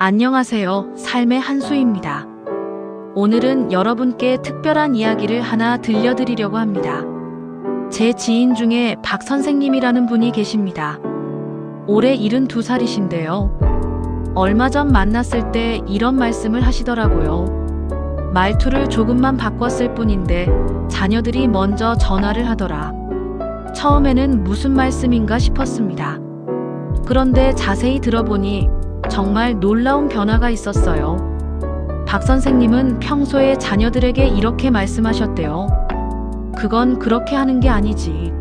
안녕하세요. 삶의 한수입니다. 오늘은 여러분께 특별한 이야기를 하나 들려드리려고 합니다. 제 지인 중에 박 선생님이라는 분이 계십니다. 올해 72살이신데요. 얼마 전 만났을 때 이런 말씀을 하시더라고요. 말투를 조금만 바꿨을 뿐인데 자녀들이 먼저 전화를 하더라. 처음에는 무슨 말씀인가 싶었습니다. 그런데 자세히 들어보니 정말 놀라운 변화가 있었어요. 박 선생님은 평소에 자녀들에게 이렇게 말씀하셨대요. 그건 그렇게 하는 게 아니지.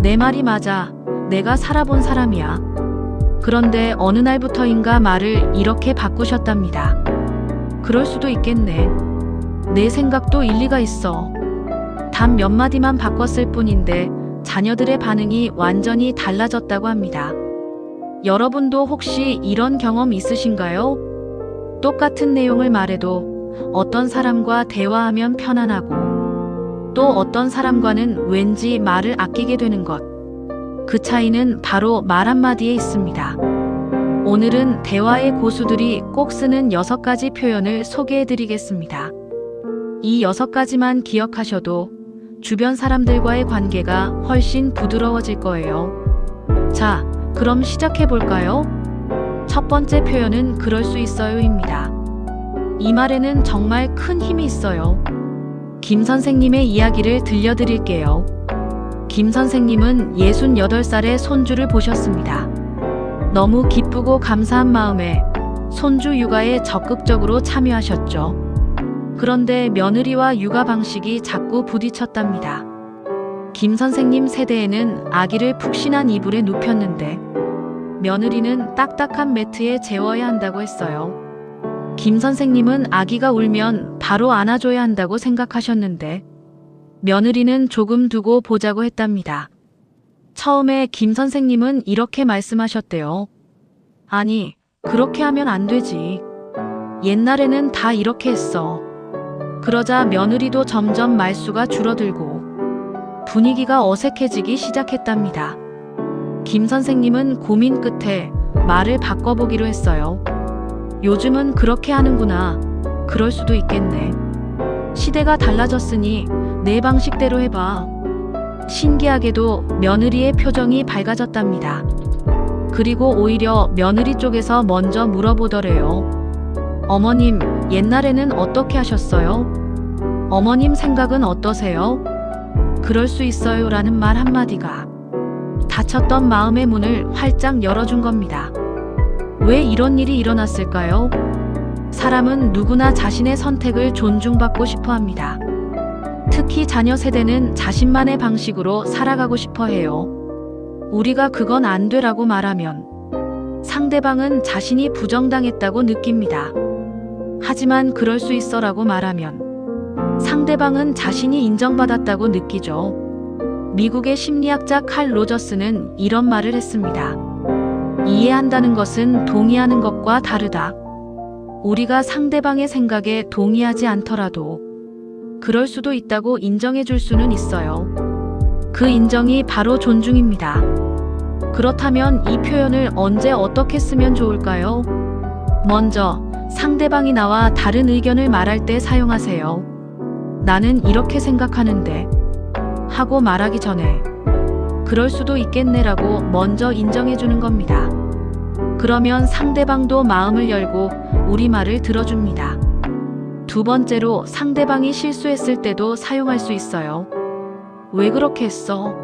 내 말이 맞아. 내가 살아본 사람이야. 그런데 어느 날부터인가 말을 이렇게 바꾸셨답니다. 그럴 수도 있겠네. 내 생각도 일리가 있어. 단 몇 마디만 바꿨을 뿐인데 자녀들의 반응이 완전히 달라졌다고 합니다. 여러분도 혹시 이런 경험 있으신가요? 똑같은 내용을 말해도 어떤 사람과 대화하면 편안하고 또 어떤 사람과는 왠지 말을 아끼게 되는 것. 그 차이는 바로 말 한마디에 있습니다. 오늘은 대화의 고수들이 꼭 쓰는 여섯 가지 표현을 소개해 드리겠습니다. 이 여섯 가지만 기억하셔도 주변 사람들과의 관계가 훨씬 부드러워질 거예요. 자, 그럼 시작해 볼까요? 첫 번째 표현은 그럴 수 있어요입니다. 이 말에는 정말 큰 힘이 있어요. 김 선생님의 이야기를 들려드릴게요. 김 선생님은 68살의 손주를 보셨습니다. 너무 기쁘고 감사한 마음에 손주 육아에 적극적으로 참여하셨죠. 그런데 며느리와 육아 방식이 자꾸 부딪혔답니다. 김 선생님 세대에는 아기를 푹신한 이불에 눕혔는데 며느리는 딱딱한 매트에 재워야 한다고 했어요. 김 선생님은 아기가 울면 바로 안아줘야 한다고 생각하셨는데 며느리는 조금 두고 보자고 했답니다. 처음에 김 선생님은 이렇게 말씀하셨대요. 아니, 그렇게 하면 안 되지. 옛날에는 다 이렇게 했어. 그러자 며느리도 점점 말수가 줄어들고 분위기가 어색해지기 시작했답니다. 김 선생님은 고민 끝에 말을 바꿔보기로 했어요. 요즘은 그렇게 하는구나. 그럴 수도 있겠네. 시대가 달라졌으니 내 방식대로 해봐. 신기하게도 며느리의 표정이 밝아졌답니다. 그리고 오히려 며느리 쪽에서 먼저 물어보더래요. 어머님, 옛날에는 어떻게 하셨어요? 어머님 생각은 어떠세요? 그럴 수 있어요 라는 말 한마디가 닫혔던 마음의 문을 활짝 열어준 겁니다. 왜 이런 일이 일어났을까요? 사람은 누구나 자신의 선택을 존중받고 싶어 합니다. 특히 자녀 세대는 자신만의 방식으로 살아가고 싶어 해요. 우리가 그건 안 되라고 말하면 상대방은 자신이 부정당했다고 느낍니다. 하지만 그럴 수 있어라고 말하면 상대방은 자신이 인정받았다고 느끼죠. 미국의 심리학자 칼 로저스는 이런 말을 했습니다. 이해한다는 것은 동의하는 것과 다르다. 우리가 상대방의 생각에 동의하지 않더라도 그럴 수도 있다고 인정해 줄 수는 있어요. 그 인정이 바로 존중입니다. 그렇다면 이 표현을 언제 어떻게 쓰면 좋을까요? 먼저 상대방이 나와 다른 의견을 말할 때 사용하세요. 나는 이렇게 생각하는데 하고 말하기 전에 그럴 수도 있겠네라고 먼저 인정해 주는 겁니다. 그러면 상대방도 마음을 열고 우리 말을 들어줍니다. 두 번째로 상대방이 실수했을 때도 사용할 수 있어요. 왜 그렇게 했어?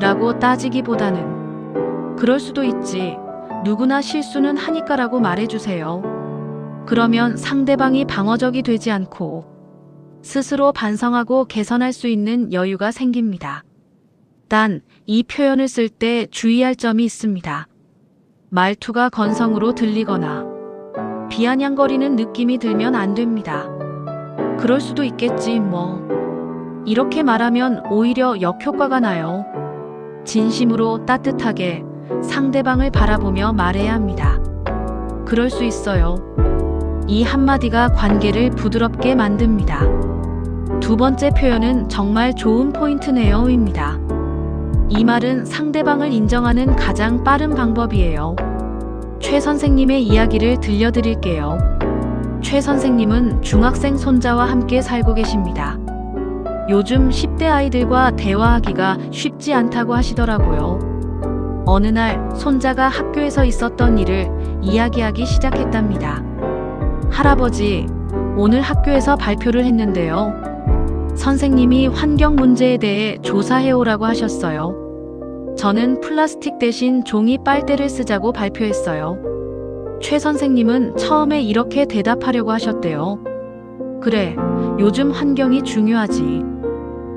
라고 따지기보다는 그럴 수도 있지. 누구나 실수는 하니까라고 말해주세요. 그러면 상대방이 방어적이 되지 않고 스스로 반성하고 개선할 수 있는 여유가 생깁니다. 단, 이 표현을 쓸 때 주의할 점이 있습니다. 말투가 건성으로 들리거나 비아냥거리는 느낌이 들면 안 됩니다. 그럴 수도 있겠지, 뭐. 이렇게 말하면 오히려 역효과가 나요. 진심으로 따뜻하게 상대방을 바라보며 말해야 합니다. 그럴 수 있어요. 이 한마디가 관계를 부드럽게 만듭니다. 두 번째 표현은 정말 좋은 포인트네요입니다. 이 말은 상대방을 인정하는 가장 빠른 방법이에요. 최 선생님의 이야기를 들려드릴게요. 최 선생님은 중학생 손자와 함께 살고 계십니다. 요즘 10대 아이들과 대화하기가 쉽지 않다고 하시더라고요. 어느 날 손자가 학교에서 있었던 일을 이야기하기 시작했답니다. 할아버지, 오늘 학교에서 발표를 했는데요. 선생님이 환경 문제에 대해 조사해 오라고 하셨어요. 저는 플라스틱 대신 종이 빨대를 쓰자고 발표했어요. 최 선생님은 처음에 이렇게 대답하려고 하셨대요. 그래, 요즘 환경이 중요하지.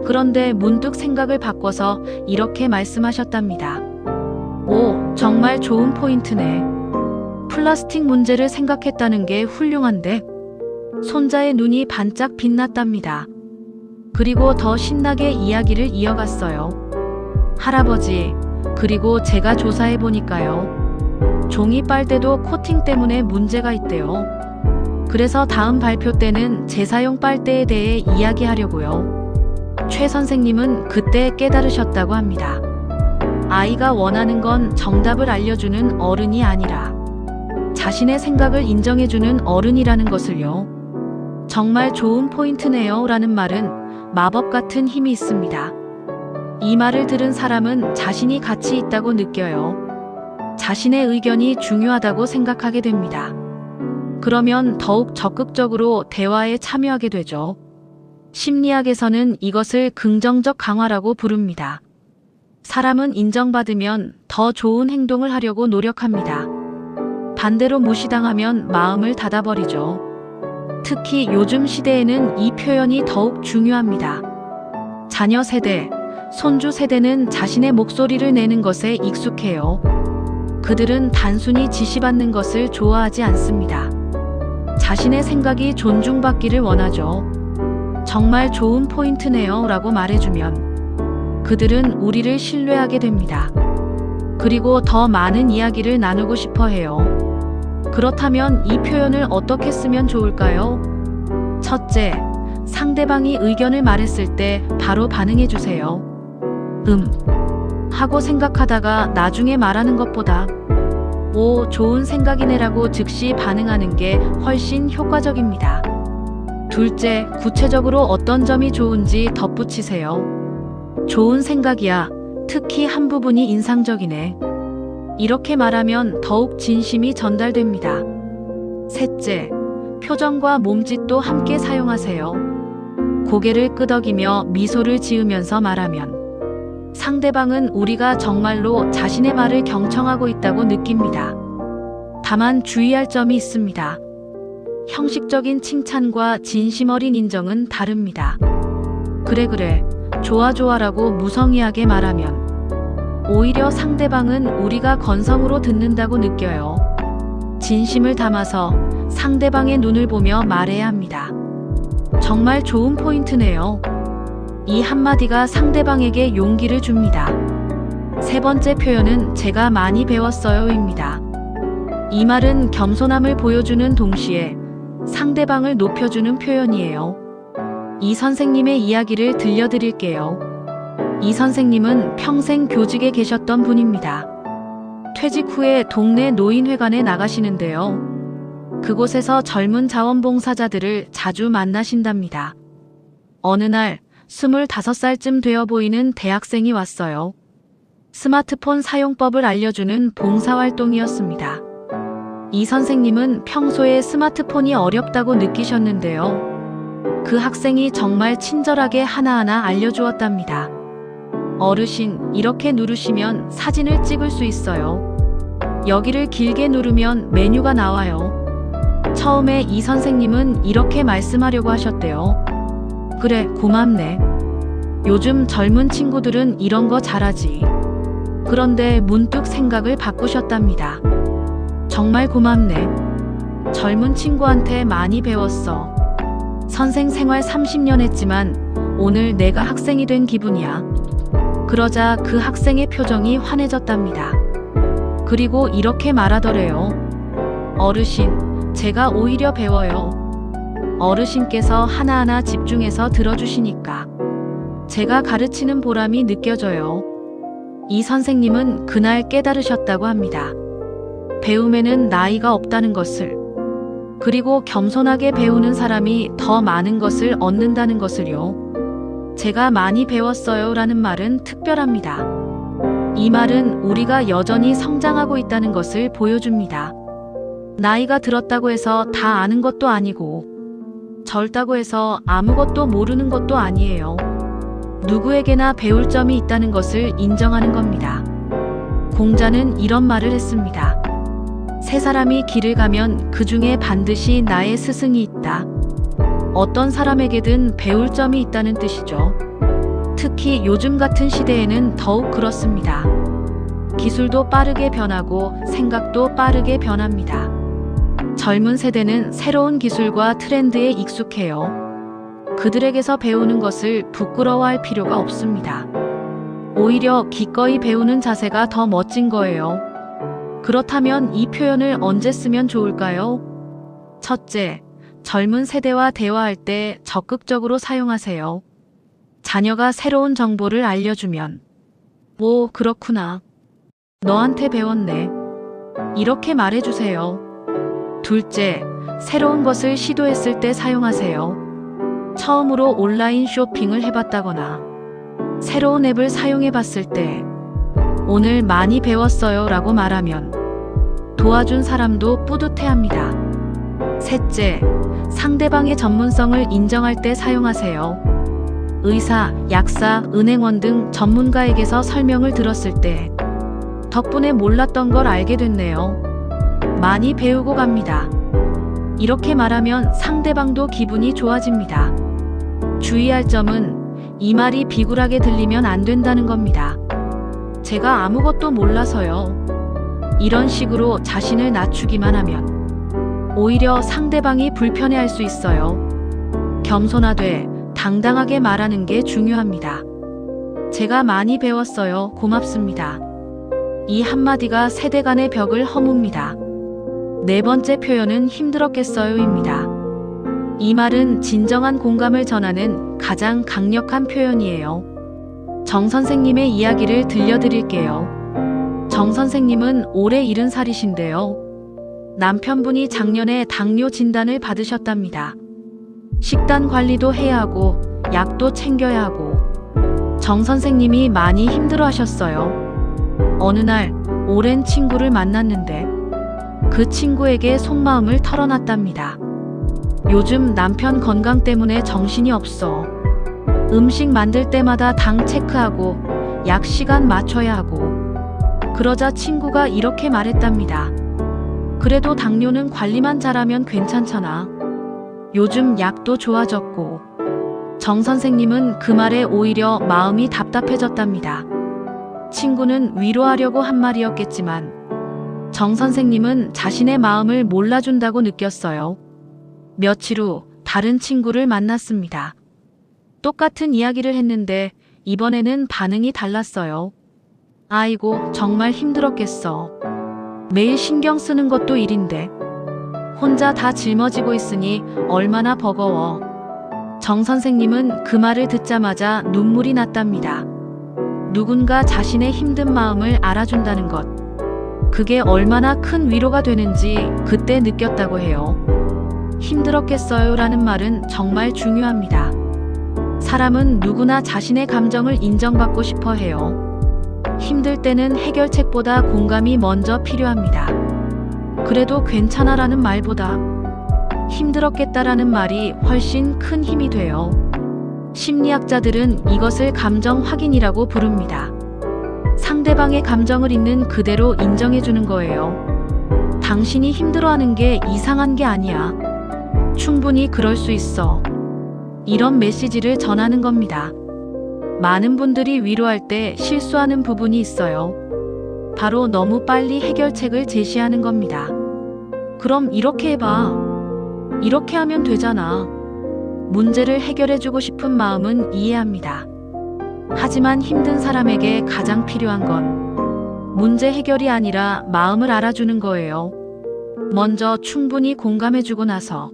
그런데 문득 생각을 바꿔서 이렇게 말씀하셨답니다. 오, 정말 좋은 포인트네. 플라스틱 문제를 생각했다는 게 훌륭한데? 손자의 눈이 반짝 빛났답니다. 그리고 더 신나게 이야기를 이어갔어요. 할아버지, 그리고 제가 조사해 보니까요. 종이 빨대도 코팅 때문에 문제가 있대요. 그래서 다음 발표 때는 재사용 빨대에 대해 이야기하려고요. 최 선생님은 그때 깨달으셨다고 합니다. 아이가 원하는 건 정답을 알려주는 어른이 아니라 자신의 생각을 인정해주는 어른이라는 것을요. 정말 좋은 포인트네요. 라는 말은 마법 같은 힘이 있습니다. 이 말을 들은 사람은 자신이 가치 있다고 느껴요. 자신의 의견이 중요하다고 생각하게 됩니다. 그러면 더욱 적극적으로 대화에 참여하게 되죠. 심리학에서는 이것을 긍정적 강화라고 부릅니다. 사람은 인정받으면 더 좋은 행동을 하려고 노력합니다. 반대로 무시당하면 마음을 닫아버리죠. 특히 요즘 시대에는 이 표현이 더욱 중요합니다. 자녀 세대, 손주 세대는 자신의 목소리를 내는 것에 익숙해요. 그들은 단순히 지시받는 것을 좋아하지 않습니다. 자신의 생각이 존중받기를 원하죠. 정말 좋은 포인트네요 라고 말해주면 그들은 우리를 신뢰하게 됩니다. 그리고 더 많은 이야기를 나누고 싶어 해요. 그렇다면 이 표현을 어떻게 쓰면 좋을까요? 첫째, 상대방이 의견을 말했을 때 바로 반응해 주세요. 음. 하고 생각하다가 나중에 말하는 것보다 오, 좋은 생각이네라고 즉시 반응하는 게 훨씬 효과적입니다. 둘째, 구체적으로 어떤 점이 좋은지 덧붙이세요. 좋은 생각이야. 특히 한 부분이 인상적이네. 이렇게 말하면 더욱 진심이 전달됩니다. 셋째, 표정과 몸짓도 함께 사용하세요. 고개를 끄덕이며 미소를 지으면서 말하면 상대방은 우리가 정말로 자신의 말을 경청하고 있다고 느낍니다. 다만 주의할 점이 있습니다. 형식적인 칭찬과 진심 어린 인정은 다릅니다. 그래, 그래. 좋아, 좋아라고 무성의하게 말하면 오히려 상대방은 우리가 건성으로 듣는다고 느껴요. 진심을 담아서 상대방의 눈을 보며 말해야 합니다. 정말 좋은 포인트네요. 이 한마디가 상대방에게 용기를 줍니다. 세 번째 표현은 제가 많이 배웠어요입니다. 이 말은 겸손함을 보여주는 동시에 상대방을 높여주는 표현이에요. 이 선생님의 이야기를 들려드릴게요. 이 선생님은 평생 교직에 계셨던 분입니다. 퇴직 후에 동네 노인회관에 나가시는데요. 그곳에서 젊은 자원봉사자들을 자주 만나신답니다. 어느 날 25살쯤 되어 보이는 대학생이 왔어요. 스마트폰 사용법을 알려주는 봉사활동이었습니다. 이 선생님은 평소에 스마트폰이 어렵다고 느끼셨는데요. 그 학생이 정말 친절하게 하나하나 알려주었답니다. 어르신, 이렇게 누르시면 사진을 찍을 수 있어요. 여기를 길게 누르면 메뉴가 나와요. 처음에 이 선생님은 이렇게 말씀하려고 하셨대요. 그래, 고맙네. 요즘 젊은 친구들은 이런 거 잘하지. 그런데 문득 생각을 바꾸셨답니다. 정말 고맙네. 젊은 친구한테 많이 배웠어. 선생 생활 30년 했지만 오늘 내가 학생이 된 기분이야. 그러자 그 학생의 표정이 환해졌답니다. 그리고 이렇게 말하더래요. 어르신, 제가 오히려 배워요. 어르신께서 하나하나 집중해서 들어주시니까 제가 가르치는 보람이 느껴져요. 이 선생님은 그날 깨달으셨다고 합니다. 배움에는 나이가 없다는 것을, 그리고 겸손하게 배우는 사람이 더 많은 것을 얻는다는 것을요. 제가 많이 배웠어요 라는 말은 특별합니다. 이 말은 우리가 여전히 성장하고 있다는 것을 보여줍니다. 나이가 들었다고 해서 다 아는 것도 아니고, 젊다고 해서 아무것도 모르는 것도 아니에요. 누구에게나 배울 점이 있다는 것을 인정하는 겁니다. 공자는 이런 말을 했습니다. 세 사람이 길을 가면 그 중에 반드시 나의 스승이 있다. 어떤 사람에게든 배울 점이 있다는 뜻이죠. 특히 요즘 같은 시대에는 더욱 그렇습니다. 기술도 빠르게 변하고 생각도 빠르게 변합니다. 젊은 세대는 새로운 기술과 트렌드에 익숙해요. 그들에게서 배우는 것을 부끄러워할 필요가 없습니다. 오히려 기꺼이 배우는 자세가 더 멋진 거예요. 그렇다면 이 표현을 언제 쓰면 좋을까요? 첫째, 젊은 세대와 대화할 때 적극적으로 사용하세요. 자녀가 새로운 정보를 알려주면, 오, 그렇구나. 너한테 배웠네. 이렇게 말해주세요. 둘째, 새로운 것을 시도했을 때 사용하세요. 처음으로 온라인 쇼핑을 해봤다거나, 새로운 앱을 사용해봤을 때, 오늘 많이 배웠어요 라고 말하면, 도와준 사람도 뿌듯해 합니다. 셋째, 상대방의 전문성을 인정할 때 사용하세요. 의사, 약사, 은행원 등 전문가에게서 설명을 들었을 때, 덕분에 몰랐던 걸 알게 됐네요. 많이 배우고 갑니다. 이렇게 말하면 상대방도 기분이 좋아집니다. 주의할 점은 이 말이 비굴하게 들리면 안 된다는 겁니다. 제가 아무것도 몰라서요. 이런 식으로 자신을 낮추기만 하면 오히려 상대방이 불편해할 수 있어요. 겸손하되 당당하게 말하는 게 중요합니다. 제가 많이 배웠어요. 고맙습니다. 이 한마디가 세대 간의 벽을 허뭅니다. 네 번째 표현은 힘들었겠어요입니다. 이 말은 진정한 공감을 전하는 가장 강력한 표현이에요. 정 선생님의 이야기를 들려드릴게요. 정 선생님은 올해 70살이신데요. 남편분이 작년에 당뇨 진단을 받으셨답니다. 식단 관리도 해야 하고, 약도 챙겨야 하고, 정 선생님이 많이 힘들어 하셨어요. 어느 날, 오랜 친구를 만났는데, 그 친구에게 속마음을 털어놨답니다. 요즘 남편 건강 때문에 정신이 없어. 음식 만들 때마다 당 체크하고 약 시간 맞춰야 하고. 그러자 친구가 이렇게 말했답니다. 그래도 당뇨는 관리만 잘하면 괜찮잖아. 요즘 약도 좋아졌고. 정 선생님은 그 말에 오히려 마음이 답답해졌답니다. 친구는 위로하려고 한 말이었겠지만 정 선생님은 자신의 마음을 몰라준다고 느꼈어요. 며칠 후 다른 친구를 만났습니다. 똑같은 이야기를 했는데 이번에는 반응이 달랐어요. 아이고, 정말 힘들었겠어. 매일 신경 쓰는 것도 일인데. 혼자 다 짊어지고 있으니 얼마나 버거워. 정 선생님은 그 말을 듣자마자 눈물이 났답니다. 누군가 자신의 힘든 마음을 알아준다는 것. 그게 얼마나 큰 위로가 되는지 그때 느꼈다고 해요. 힘들었겠어요 라는 말은 정말 중요합니다. 사람은 누구나 자신의 감정을 인정받고 싶어 해요. 힘들 때는 해결책보다 공감이 먼저 필요합니다. 그래도 괜찮아 라는 말보다 힘들었겠다라는 말이 훨씬 큰 힘이 돼요. 심리학자들은 이것을 감정 확인이라고 부릅니다. 상대방의 감정을 있는 그대로 인정해주는 거예요. 당신이 힘들어하는 게 이상한 게 아니야. 충분히 그럴 수 있어. 이런 메시지를 전하는 겁니다. 많은 분들이 위로할 때 실수하는 부분이 있어요. 바로 너무 빨리 해결책을 제시하는 겁니다. 그럼 이렇게 해봐. 이렇게 하면 되잖아. 문제를 해결해주고 싶은 마음은 이해합니다. 하지만 힘든 사람에게 가장 필요한 건 문제 해결이 아니라 마음을 알아주는 거예요. 먼저 충분히 공감해주고 나서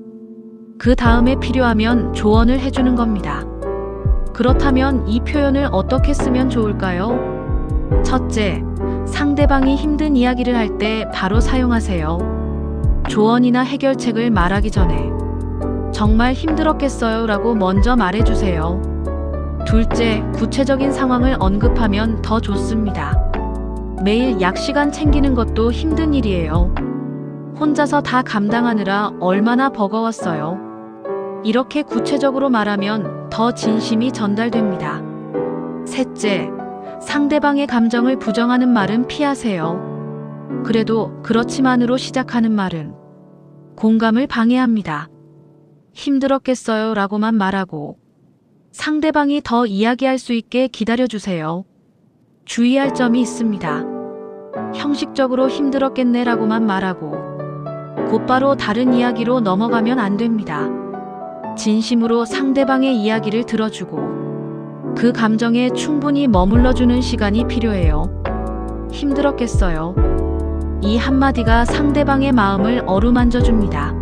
그 다음에 필요하면 조언을 해주는 겁니다. 그렇다면 이 표현을 어떻게 쓰면 좋을까요? 첫째, 상대방이 힘든 이야기를 할 때 바로 사용하세요. 조언이나 해결책을 말하기 전에 정말 힘들었겠어요 라고 먼저 말해주세요. 둘째, 구체적인 상황을 언급하면 더 좋습니다. 매일 약 시간 챙기는 것도 힘든 일이에요. 혼자서 다 감당하느라 얼마나 버거웠어요. 이렇게 구체적으로 말하면 더 진심이 전달됩니다. 셋째, 상대방의 감정을 부정하는 말은 피하세요. 그래도 그렇지만으로 시작하는 말은 공감을 방해합니다. 힘들었겠어요 라고만 말하고 상대방이 더 이야기할 수 있게 기다려주세요. 주의할 점이 있습니다. 형식적으로 힘들었겠네 라고만 말하고 곧바로 다른 이야기로 넘어가면 안 됩니다. 진심으로 상대방의 이야기를 들어주고 그 감정에 충분히 머물러주는 시간이 필요해요. 힘들었겠어요. 이 한마디가 상대방의 마음을 어루만져 줍니다.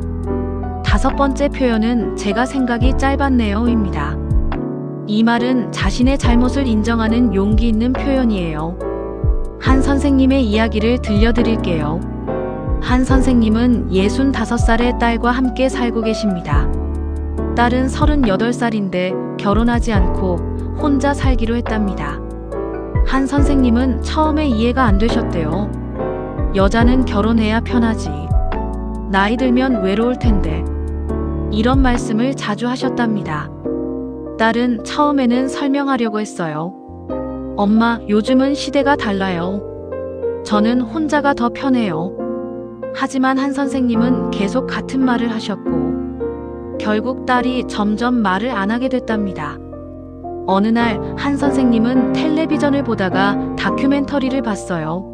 다섯 번째 표현은 제가 생각이 짧았네요 입니다. 이 말은 자신의 잘못을 인정하는 용기 있는 표현이에요. 한 선생님의 이야기를 들려드릴게요. 한 선생님은 65살의 딸과 함께 살고 계십니다. 딸은 38살인데 결혼하지 않고 혼자 살기로 했답니다. 한 선생님은 처음에 이해가 안 되셨대요. 여자는 결혼해야 편하지. 나이 들면 외로울 텐데. 이런 말씀을 자주 하셨답니다. 딸은 처음에는 설명하려고 했어요. 엄마, 요즘은 시대가 달라요. 저는 혼자가 더 편해요. 하지만 한 선생님은 계속 같은 말을 하셨고, 결국 딸이 점점 말을 안 하게 됐답니다. 어느 날 한 선생님은 텔레비전을 보다가 다큐멘터리를 봤어요.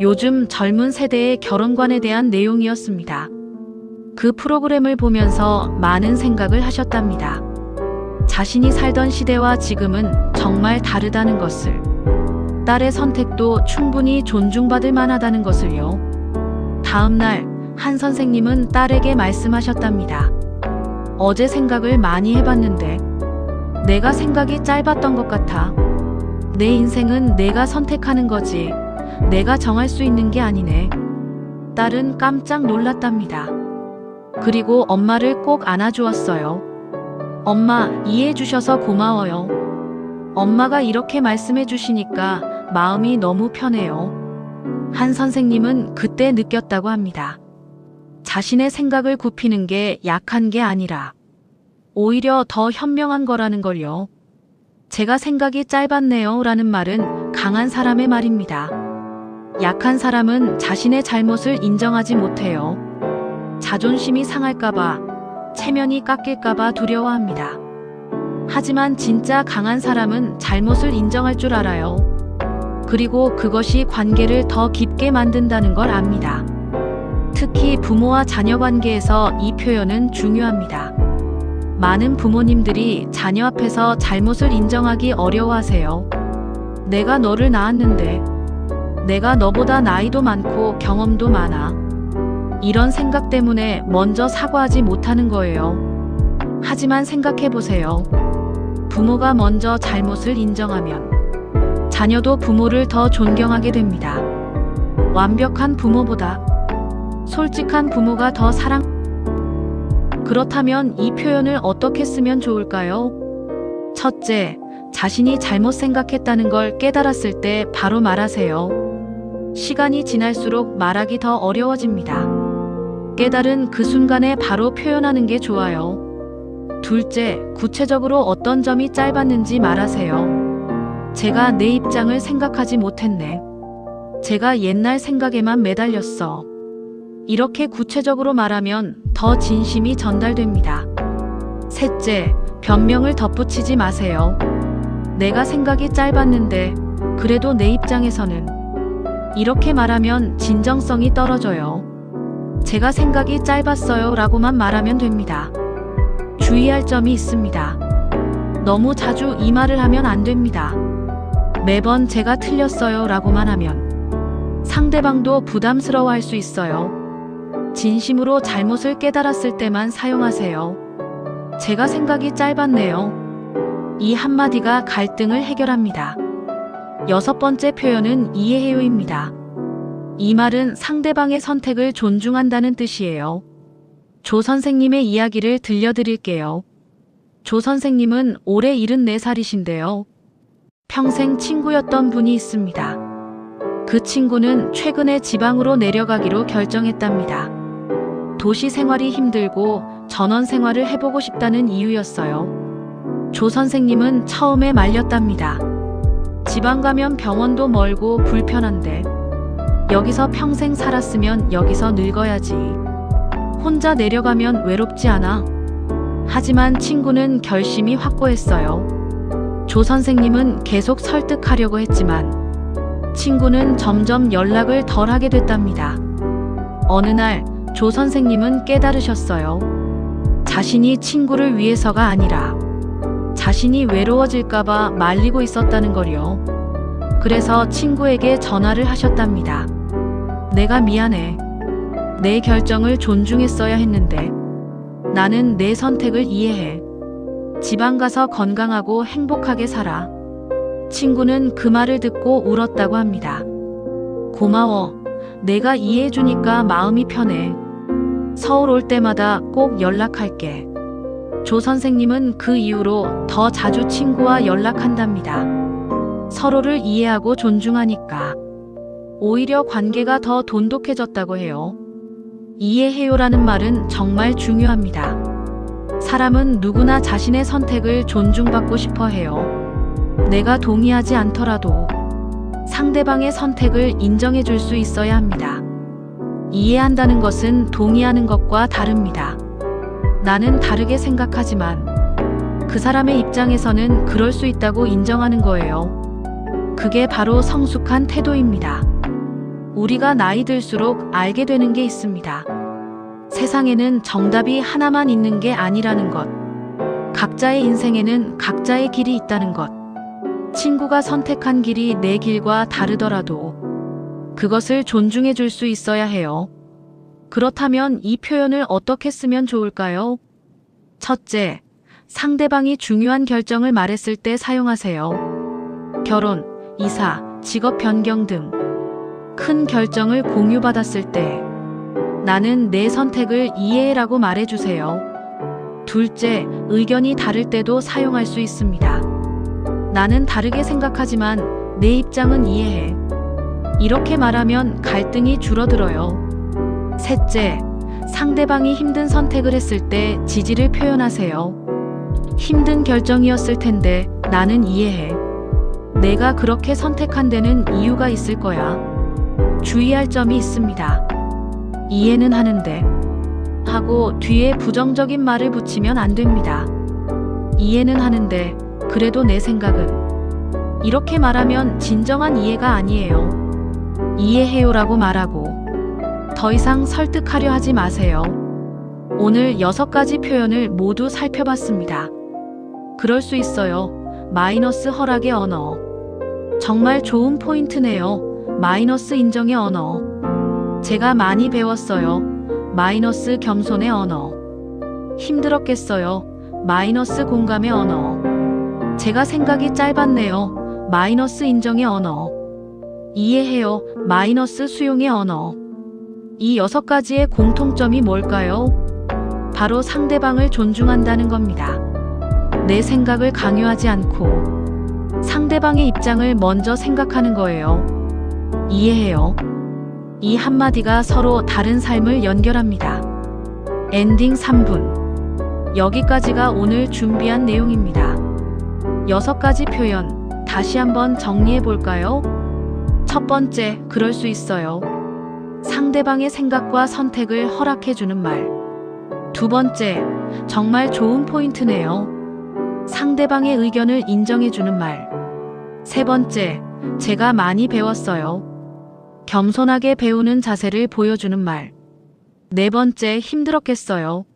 요즘 젊은 세대의 결혼관에 대한 내용이었습니다. 그 프로그램을 보면서 많은 생각을 하셨답니다. 자신이 살던 시대와 지금은 정말 다르다는 것을, 딸의 선택도 충분히 존중받을 만하다는 것을요. 다음 날, 한 선생님은 딸에게 말씀하셨답니다. 어제 생각을 많이 해봤는데, 내가 생각이 짧았던 것 같아. 내 인생은 내가 선택하는 거지, 내가 정할 수 있는 게 아니네. 딸은 깜짝 놀랐답니다. 그리고 엄마를 꼭 안아주었어요. 엄마, 이해해 주셔서 고마워요. 엄마가 이렇게 말씀해 주시니까 마음이 너무 편해요. 한 선생님은 그때 느꼈다고 합니다. 자신의 생각을 굽히는 게 약한 게 아니라 오히려 더 현명한 거라는 걸요. 제가 생각이 짧았네요 라는 말은 강한 사람의 말입니다. 약한 사람은 자신의 잘못을 인정하지 못해요. 자존심이 상할까봐, 체면이 깎일까봐 두려워합니다. 하지만 진짜 강한 사람은 잘못을 인정할 줄 알아요. 그리고 그것이 관계를 더 깊게 만든다는 걸 압니다. 특히 부모와 자녀 관계에서 이 표현은 중요합니다. 많은 부모님들이 자녀 앞에서 잘못을 인정하기 어려워하세요. 내가 너를 낳았는데, 내가 너보다 나이도 많고 경험도 많아. 이런 생각 때문에 먼저 사과하지 못하는 거예요. 하지만 생각해 보세요. 부모가 먼저 잘못을 인정하면 자녀도 부모를 더 존경하게 됩니다. 완벽한 부모보다 솔직한 부모가 더 사랑, 그렇다면 이 표현을 어떻게 쓰면 좋을까요? 첫째, 자신이 잘못 생각했다는 걸 깨달았을 때 바로 말하세요. 시간이 지날수록 말하기 더 어려워집니다. 깨달은 그 순간에 바로 표현하는 게 좋아요. 둘째, 구체적으로 어떤 점이 짧았는지 말하세요. 제가 내 입장을 생각하지 못했네. 제가 옛날 생각에만 매달렸어. 이렇게 구체적으로 말하면 더 진심이 전달됩니다. 셋째, 변명을 덧붙이지 마세요. 내가 생각이 짧았는데, 그래도 내 입장에서는 이렇게 말하면 진정성이 떨어져요. 제가 생각이 짧았어요 라고만 말하면 됩니다. 주의할 점이 있습니다. 너무 자주 이 말을 하면 안 됩니다. 매번 제가 틀렸어요 라고만 하면 상대방도 부담스러워 할 수 있어요. 진심으로 잘못을 깨달았을 때만 사용하세요. 제가 생각이 짧았네요. 이 한마디가 갈등을 해결합니다. 여섯 번째 표현은 이해해요입니다. 이 말은 상대방의 선택을 존중한다는 뜻이에요. 조 선생님의 이야기를 들려드릴게요. 조 선생님은 올해 74살이신데요. 평생 친구였던 분이 있습니다. 그 친구는 최근에 지방으로 내려가기로 결정했답니다. 도시 생활이 힘들고 전원 생활을 해보고 싶다는 이유였어요. 조 선생님은 처음에 말렸답니다. 지방 가면 병원도 멀고 불편한데 여기서 평생 살았으면 여기서 늙어야지. 혼자 내려가면 외롭지 않아. 하지만 친구는 결심이 확고했어요. 조 선생님은 계속 설득하려고 했지만 친구는 점점 연락을 덜 하게 됐답니다. 어느 날 조 선생님은 깨달으셨어요. 자신이 친구를 위해서가 아니라 자신이 외로워질까봐 말리고 있었다는 걸요. 그래서 친구에게 전화를 하셨답니다. 내가 미안해. 내 결정을 존중했어야 했는데 나는 내 선택을 이해해. 지방 가서 건강하고 행복하게 살아. 친구는 그 말을 듣고 울었다고 합니다. 고마워. 내가 이해해주니까 마음이 편해. 서울 올 때마다 꼭 연락할게. 조 선생님은 그 이후로 더 자주 친구와 연락한답니다. 서로를 이해하고 존중하니까. 오히려 관계가 더 돈독해졌다고 해요. 이해해요라는 말은 정말 중요합니다. 사람은 누구나 자신의 선택을 존중받고 싶어 해요. 내가 동의하지 않더라도 상대방의 선택을 인정해 줄 수 있어야 합니다. 이해한다는 것은 동의하는 것과 다릅니다. 나는 다르게 생각하지만 그 사람의 입장에서는 그럴 수 있다고 인정하는 거예요. 그게 바로 성숙한 태도입니다. 우리가 나이 들수록 알게 되는 게 있습니다. 세상에는 정답이 하나만 있는 게 아니라는 것. 각자의 인생에는 각자의 길이 있다는 것. 친구가 선택한 길이 내 길과 다르더라도 그것을 존중해 줄 수 있어야 해요. 그렇다면 이 표현을 어떻게 쓰면 좋을까요? 첫째, 상대방이 중요한 결정을 말했을 때 사용하세요. 결혼, 이사, 직업 변경 등 큰 결정을 공유받았을 때 나는 내 선택을 이해해라고 말해주세요. 둘째, 의견이 다를 때도 사용할 수 있습니다. 나는 다르게 생각하지만 내 입장은 이해해. 이렇게 말하면 갈등이 줄어들어요. 셋째, 상대방이 힘든 선택을 했을 때 지지를 표현하세요. 힘든 결정이었을 텐데 나는 이해해. 내가 그렇게 선택한 데는 이유가 있을 거야. 주의할 점이 있습니다. 이해는 하는데 하고 뒤에 부정적인 말을 붙이면 안 됩니다. 이해는 하는데 그래도 내 생각은 이렇게 말하면 진정한 이해가 아니에요. 이해해요라고 말하고 더 이상 설득하려 하지 마세요. 오늘 여섯 가지 표현을 모두 살펴봤습니다. 그럴 수 있어요. 마이너스 허락의 언어. 정말 좋은 포인트네요. 마이너스 인정의 언어. 제가 많이 배웠어요. 마이너스 겸손의 언어. 힘들었겠어요. 마이너스 공감의 언어. 제가 생각이 짧았네요. 마이너스 인정의 언어. 이해해요. 마이너스 수용의 언어. 이 여섯 가지의 공통점이 뭘까요? 바로 상대방을 존중한다는 겁니다. 내 생각을 강요하지 않고 상대방의 입장을 먼저 생각하는 거예요. 이해해요. 이 한마디가 서로 다른 삶을 연결합니다. 엔딩 3분. 여기까지가 오늘 준비한 내용입니다. 여섯 가지 표현 다시 한번 정리해 볼까요? 첫 번째, 그럴 수 있어요. 상대방의 생각과 선택을 허락해 주는 말. 두 번째, 정말 좋은 포인트네요. 상대방의 의견을 인정해 주는 말. 세 번째, 제가 많이 배웠어요. 겸손하게 배우는 자세를 보여주는 말. 네 번째, 힘들었겠어요.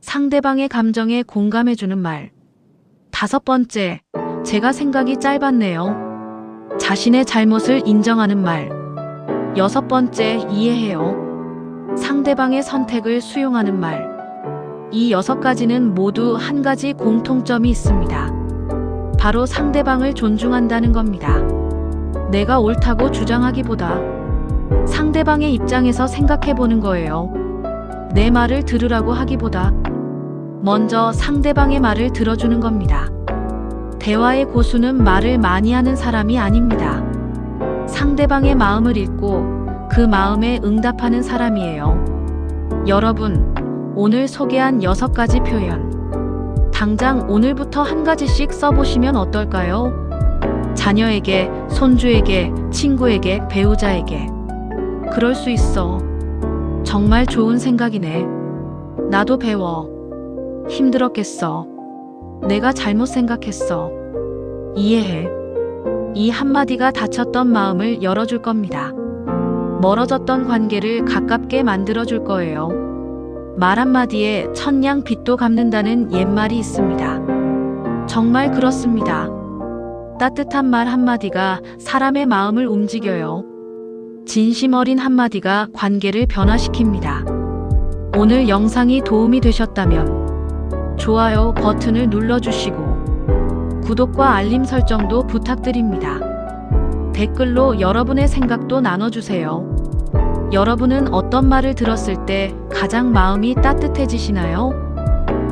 상대방의 감정에 공감해 주는 말. 다섯 번째, 제가 생각이 짧았네요. 자신의 잘못을 인정하는 말. 여섯 번째, 이해해요. 상대방의 선택을 수용하는 말. 이 여섯 가지는 모두 한 가지 공통점이 있습니다. 바로 상대방을 존중한다는 겁니다. 내가 옳다고 주장하기보다 상대방의 입장에서 생각해 보는 거예요. 내 말을 들으라고 하기보다 먼저 상대방의 말을 들어주는 겁니다. 대화의 고수는 말을 많이 하는 사람이 아닙니다. 상대방의 마음을 읽고 그 마음에 응답하는 사람이에요. 여러분, 오늘 소개한 여섯 가지 표현. 당장 오늘부터 한 가지씩 써보시면 어떨까요? 자녀에게, 손주에게, 친구에게, 배우자에게. 그럴 수 있어. 정말 좋은 생각이네. 나도 배워. 힘들었겠어. 내가 잘못 생각했어. 이해해. 이 한마디가 다쳤던 마음을 열어줄 겁니다. 멀어졌던 관계를 가깝게 만들어줄 거예요. 말 한마디에 천냥 빚도 갚는다는 옛말이 있습니다. 정말 그렇습니다. 따뜻한 말 한마디가 사람의 마음을 움직여요. 진심 어린 한마디가 관계를 변화시킵니다. 오늘 영상이 도움이 되셨다면 좋아요 버튼을 눌러주시고 구독과 알림 설정도 부탁드립니다. 댓글로 여러분의 생각도 나눠주세요. 여러분은 어떤 말을 들었을 때 가장 마음이 따뜻해지시나요?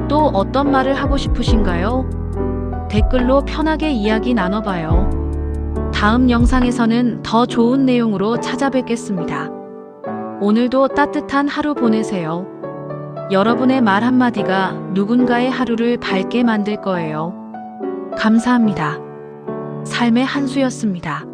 또 어떤 말을 하고 싶으신가요? 댓글로 편하게 이야기 나눠봐요. 다음 영상에서는 더 좋은 내용으로 찾아뵙겠습니다. 오늘도 따뜻한 하루 보내세요. 여러분의 말 한마디가 누군가의 하루를 밝게 만들 거예요. 감사합니다. 삶의 한 수였습니다.